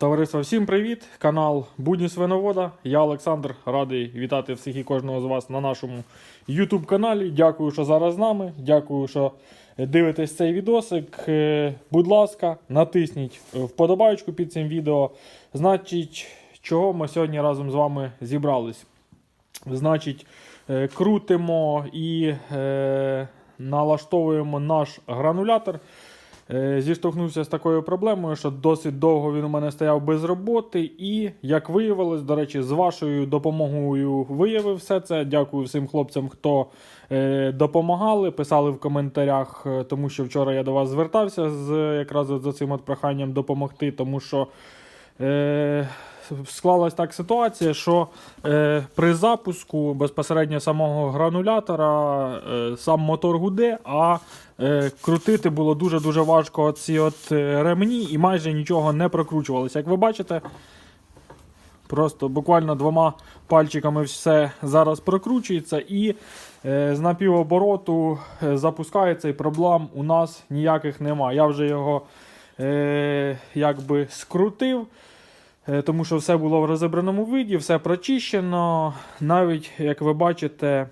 Товариство, всім привіт! Канал Будні Свиновода. Я Олександр, радий вітати всіх і кожного з вас на нашому YouTube каналі. Дякую, що зараз з нами. Дякую, що дивитесь цей відосик. Е, Будь ласка, натисніть вподобайку під цим відео. Значить, чого ми сьогодні разом з вами зібрались? Значить, е, крутимо і е, налаштовуємо наш гранулятор. Е, Зіштовхнувся з такою проблемою, що досить довго він у мене стояв без роботи. І, як виявилось, до речі, з вашою допомогою виявив все це. Дякую всім хлопцям, хто е, допомагали, писали в коментарях, е, тому що вчора я до вас звертався з якраз за цим от проханням допомогти, тому що. Склалась так ситуація, що е, при запуску безпосередньо самого гранулятора е, сам мотор гуде, а е, крутити було дуже-дуже важко ці от е, ремні і майже нічого не прокручувалося. Як ви бачите, просто буквально двома пальчиками все зараз прокручується і е, з напівобороту е, запускається і проблем у нас ніяких немає. Я вже його е, якби скрутив. Е, тому що все було в розібраному виді, все прочищено. Навіть, як ви бачите,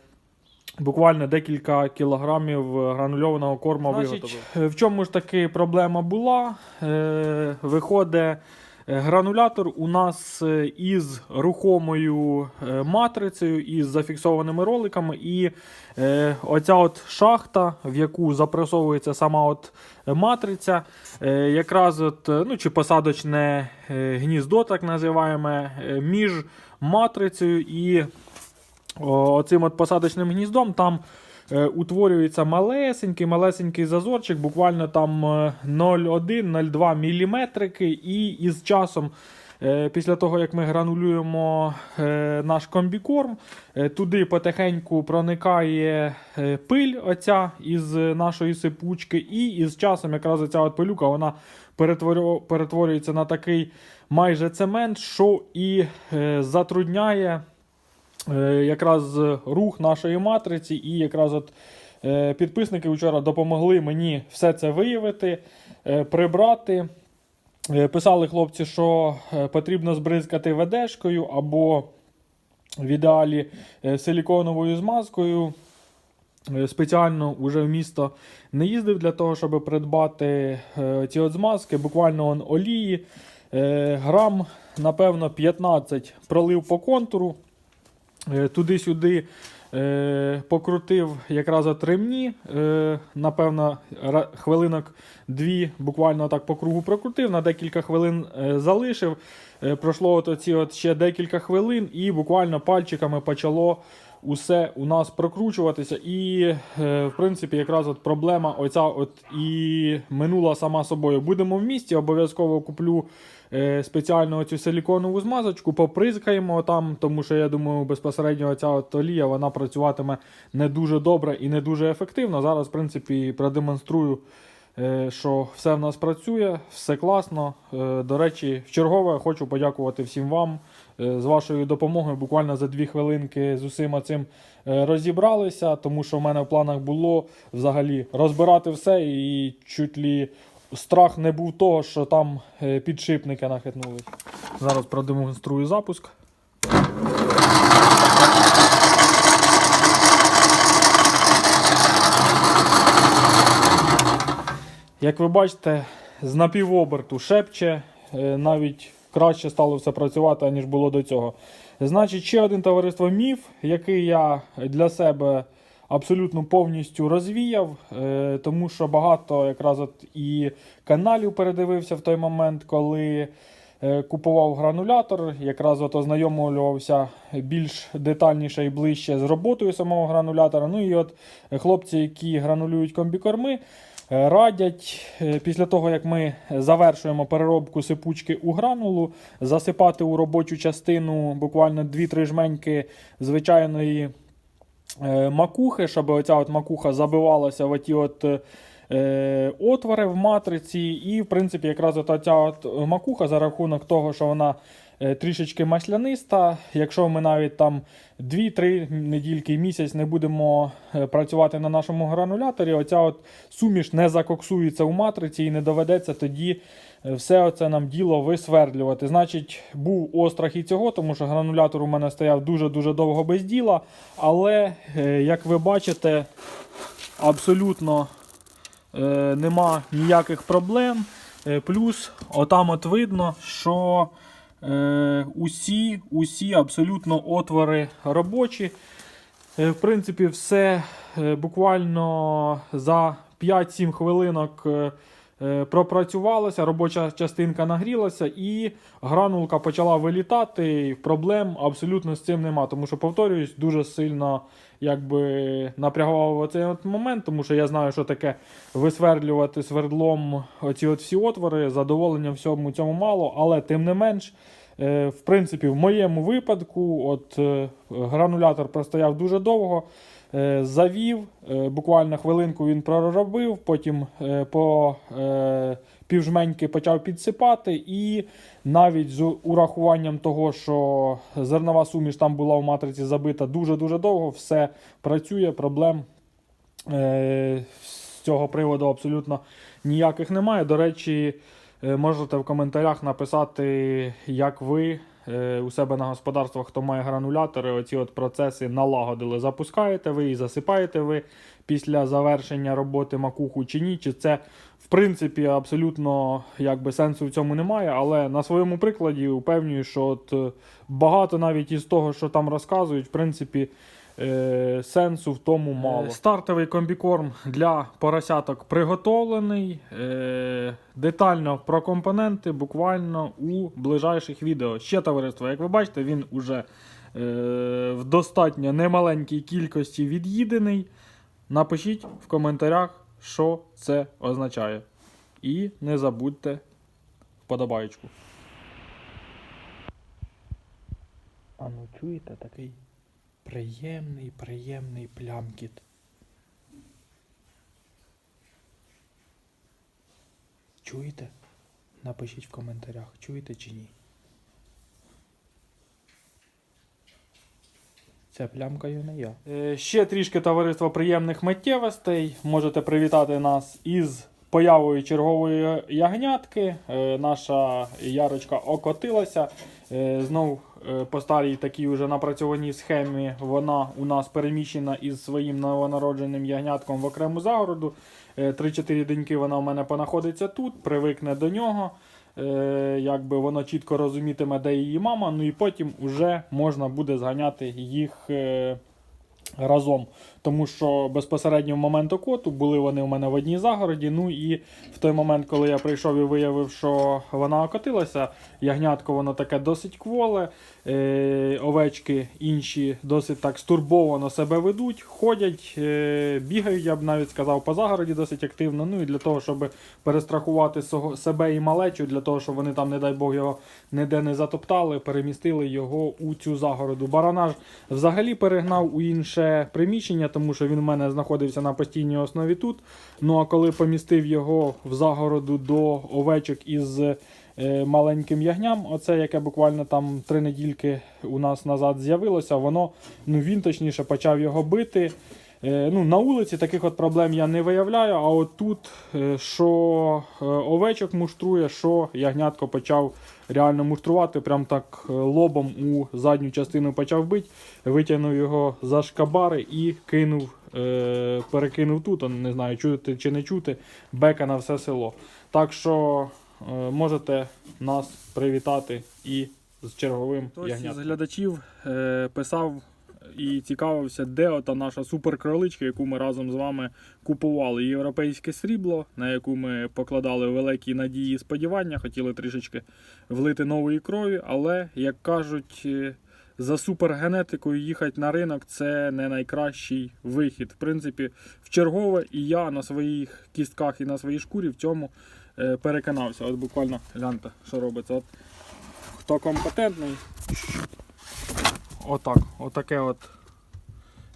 буквально декілька кілограмів гранульованого корма виготовив. Е, В чому ж таки проблема була? Е, Виходить. Е, Гранулятор у нас е, із рухомою е, матрицею, із зафіксованими роликами, і оця от шахта, в яку запресовується сама от матриця, якраз от, ну, чи посадочне гніздо, так називаємо, між матрицею і оцим от посадочним гніздом. Там утворюється малесенький, малесенький зазорчик, буквально там е, 0,1-0,2 мм. І із часом, е, після того як ми гранулюємо е, наш комбікорм, е, туди потихеньку проникає е, пиль оця із нашої сипучки, і із часом якраз оця от пилюка вона перетворю- перетворюється на такий майже цемент, що і е, затрудняє е, якраз рух нашої матриці, і якраз от е, підписники вчора допомогли мені все це виявити, е, прибрати. Е, Писали хлопці, що е, потрібно збризкати ведешкою або в ідеалі е, силіконовою змазкою. Е, Спеціально вже в місто не їздив для того, щоб придбати е, ці от змазки. Буквально он олії. Е, грам, напевно, 15 пролив по контуру. Е, Туди-сюди е, покрутив якраз от ремні. Е, напевно, хвилинок дві буквально так по кругу прокрутив, на декілька хвилин е, залишив. Е, пройшло от оці от ще декілька хвилин, і буквально пальчиками почало усе у нас прокручуватися. І, е, в принципі, якраз от проблема оця от і минула сама собою. Будемо в місті, обов'язково куплю е, спеціальну цю силіконову змазочку, попризкаємо там, тому що я думаю, безпосередньо ця от олія вона працюватиме не дуже добре і не дуже ефективно. Зараз, в принципі, продемонструю. Е, Що все в нас працює, все класно. Е, До речі, в чергове хочу подякувати всім вам е, з вашою допомогою. Буквально за дві хвилинки з усіма цим розібралися, тому що в мене в планах було взагалі розбирати все і чуть лі страх не був того, що там підшипники нахитнули. Зараз продемонструю запуск. Як ви бачите, з напівоберту шепче, е, навіть краще стало все працювати, ніж було до цього. Значить, ще один товариство міф, який я для себе абсолютно повністю розвіяв, е, тому що багато якраз от і каналів передивився в той момент, коли е, купував гранулятор, якраз от ознайомлювався більш детальніше і ближче з роботою самого гранулятора. Ну і от хлопці, які гранулюють комбікорми, Радять е, після того, як ми завершуємо переробку сипучки у гранулу, засипати у робочу частину буквально 2-3 жменьки звичайної е, макухи, щоб оця от макуха забивалася в оті от е, отвори в матриці. І, в принципі, якраз от от макуха за рахунок того, що вона е, трішечки масляниста. Якщо ми навіть там 2-3 недільки, місяць не будемо е, працювати на нашому грануляторі, оця от суміш не закоксується у матриці і не доведеться тоді е, все це нам діло висвердлювати. Значить, був острах і цього, тому що гранулятор у мене стояв дуже-дуже довго без діла. Але, е, як ви бачите, абсолютно е, нема ніяких проблем. Е, плюс, отам от видно, що е, усі, усі абсолютно отвори робочі. Е, В принципі, все е, буквально за 5-7 хвилинок е, е, робоча частинка нагрілася і гранулка почала вилітати. Проблем абсолютно з цим нема. Тому що, повторююсь, дуже сильно якби, напрягав цей момент, тому що я знаю, що таке висвердлювати свердлом оці от всі отвори. Задоволення всьому цьому мало, але тим не менш. Е, В принципі, в моєму випадку, от е, гранулятор простояв дуже довго, завів, е, буквально хвилинку він проробив, потім е, по е, півжменьки почав підсипати, і навіть з урахуванням того, що зернова суміш там була в матриці забита дуже-дуже довго, все працює, проблем е, з цього приводу абсолютно ніяких немає. До речі, е, можете в коментарях написати, як ви е, у себе на господарствах, хто має гранулятори, оці от процеси налагодили. Запускаєте ви і засипаєте ви після завершення роботи макуху чи ні. Чи це в принципі абсолютно якби сенсу в цьому немає. Але на своєму прикладі упевнюю, що от е, багато навіть із того, що там розказують, в принципі. Е, сенсу в тому мало. Стартовий комбікорм для поросяток приготовлений. Е, детально про компоненти буквально у ближайших відео. Ще товариство, як ви бачите, він уже е, в достатньо немаленькій кількості від'їдений. Напишіть в коментарях, що це означає. І не забудьте вподобаєчку. А ну чуєте такий приємний, приємний плямкіт. Чуєте? Напишіть в коментарях, чуєте чи ні. Це плямкаю не я. Е, ще трішки товариство приємних миттєвостей. Можете привітати нас із появою чергової ягнятки. Е, наша ярочка окотилася. Е, знов по старій такій вже напрацьованій схемі вона у нас переміщена із своїм новонародженим ягнятком в окрему загороду. Е, 3-4 деньки вона у мене понаходиться тут, привикне до нього. Е, якби воно чітко розумітиме, де її мама, ну і потім вже можна буде зганяти їх е, разом. Тому що безпосередньо в момент окоту були вони у мене в одній загороді. Ну і в той момент, коли я прийшов і виявив, що вона окотилася, ягнятко воно таке досить кволе, е, овечки інші досить так стурбовано себе ведуть, ходять, е, бігають, я б навіть сказав, по загороді досить активно. Ну і для того, щоб перестрахувати себе і малечу, для того, щоб вони там, не дай Бог, його ніде не затоптали, перемістили його у цю загороду. Баранаж взагалі перегнав у інше приміщення, тому що він в мене знаходився на постійній основі тут. Ну а коли помістив його в загороду до овечок із е, маленьким ягням, оце яке буквально там три недільки у нас назад з'явилося, воно ну він точніше почав його бити. Е, ну, на вулиці таких от проблем я не виявляю, а от тут, е, що е, овечок муштрує, що ягнятко почав реально муштрувати, прям так лобом у задню частину почав бити, витягнув його за шкабари і кинув, перекинув тут, не знаю, чути чи не чути, бека на все село. Так що можете нас привітати і з черговим Хтось ягнятком. із глядачів писав і цікавився, де ота наша суперкроличка, яку ми разом з вами купували. Європейське срібло, на яку ми покладали великі надії і сподівання, хотіли трішечки влити нової крові, але, як кажуть, е, за супергенетикою їхати на ринок це не найкращий вихід. В принципі, в чергове і я на своїх кістках і на своїй шкурі в цьому е, переконався. От буквально гляньте, що робиться. От хто компетентний. Отак, отаке от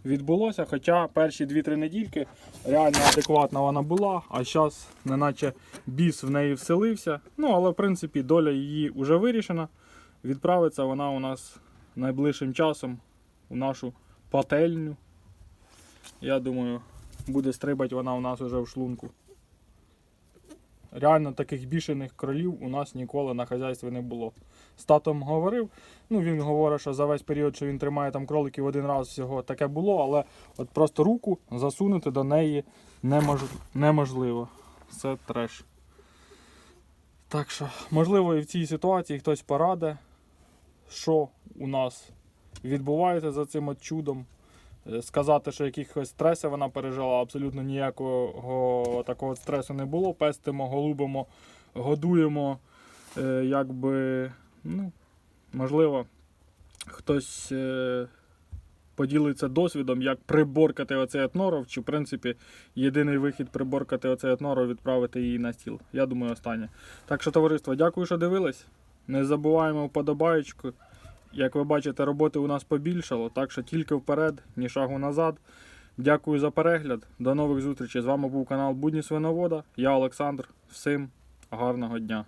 відбулося. Хоча перші 2-3 недільки реально адекватна вона була, а зараз неначе біс в неї вселився. Ну, але в принципі доля її вже вирішена. Відправиться вона у нас найближчим часом у нашу пательню. Я думаю, буде стрибати вона у нас уже в шлунку. Реально таких бішених кролів у нас ніколи на хазяйстві не було. З татом говорив, ну він говорить, що за весь період, що він тримає там кроликів один раз всього таке було, але от просто руку засунути до неї немож... неможливо. Це треш. Так що, можливо, і в цій ситуації хтось пораде, що у нас відбувається за цим чудом. Е, Сказати, що якихось стресів вона пережила, абсолютно ніякого такого стресу не було. Пестимо, голубимо, годуємо. Е, якби, ну, можливо, хтось е, поділиться досвідом, як приборкати оцей етноров, чи в принципі єдиний вихід приборкати оцей етноров відправити її на стіл. Я думаю, останнє. Так що, товариство, дякую, що дивились. Не забуваємо вподобаєчку. Як ви бачите, роботи у нас побільшало, так що тільки вперед, ні шагу назад. Дякую за перегляд. До нових зустрічей. З вами був канал Будні Свиновода. Я Олександр. Всім гарного дня.